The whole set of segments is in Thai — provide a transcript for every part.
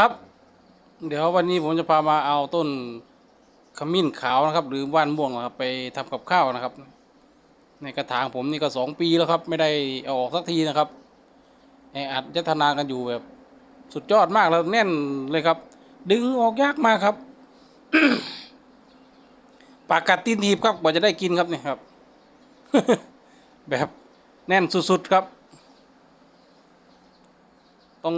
ครับ เดี๋ยววันนี้ผมจะพามาเอาต้นขมิ้นขาวนะครับ หรือว่านม่วงนะครับไปทำกับข้าวนะครับ ในกระถางผมนี่ก็สองปีแล้วครับ ไม่ได้เอาออกสักทีนะครับแออัดยัฒนากันอยู่แบบสุดยอดมากแล้วแน่นเลยครับ ดึงออกยากมากครับปากกัดตีนทีบครับกว่าจะได้กินครับเนี่ยครับ แบบแน่นสุดๆครับ ต้อง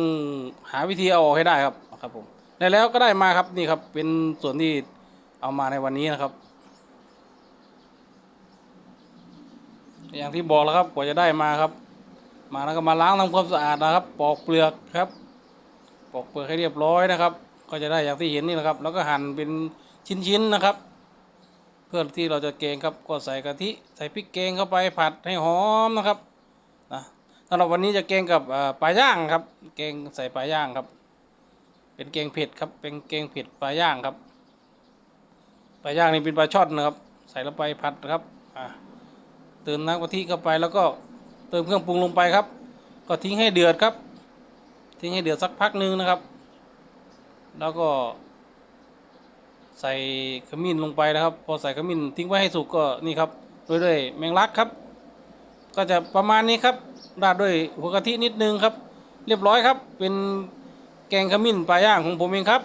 หาวิธีเอาออกให้ได้ครับครับผมได้แล้วก็ได้มาครับนี่ครับ เป็นส่วนที่เอามาในวันนี้นะครับ อย่างที่บอกแล้วครับกว่าจะได้มาครับ มาแล้วก็มาล้างทำความสะอาดนะครับ ปอกเปลือกครับปอกเปลือกให้เรียบร้อยนะครับ ก็จะได้อย่างที่เห็นนี่แหละครับ แล้วก็หั่นเป็นชิ้นๆนะครับ เพื่อที่เราจะเกงครับก็ใส่กะทิใส่พริกแกงเข้าไปผัดให้หอมนะครับนะ สำหรับวันนี้จะเกงกับปลาย่างครับเกงใส่ปลาย่างครับ เป็นเกงเผ็ดครับ เป็นเกงเผ็ดปลาย่างครับ ปลาย่างนี่เป็นปลาช่อนนะครับ ใส่ลงไปผัดครับเติมน้ำกะทิเข้าไปแล้วก็เติมเครื่องปรุงลงไปครับ ก็ทิ้งให้เดือดครับ ทิ้งให้เดือดสักพักหนึ่งนะครับ แล้วก็ ใส่ขมิ้นลงไปนะครับ พอใส่ขมิ้นทิ้งไว้ให้สุกก็นี่ครับโรยด้วยแมงลักครับ ก็จะประมาณนี้ครับราดด้วยหัวกะทินิดนึงครับ เรียบร้อยครับ เป็นแกงขมิ้นปลาย่างของผมเองครับ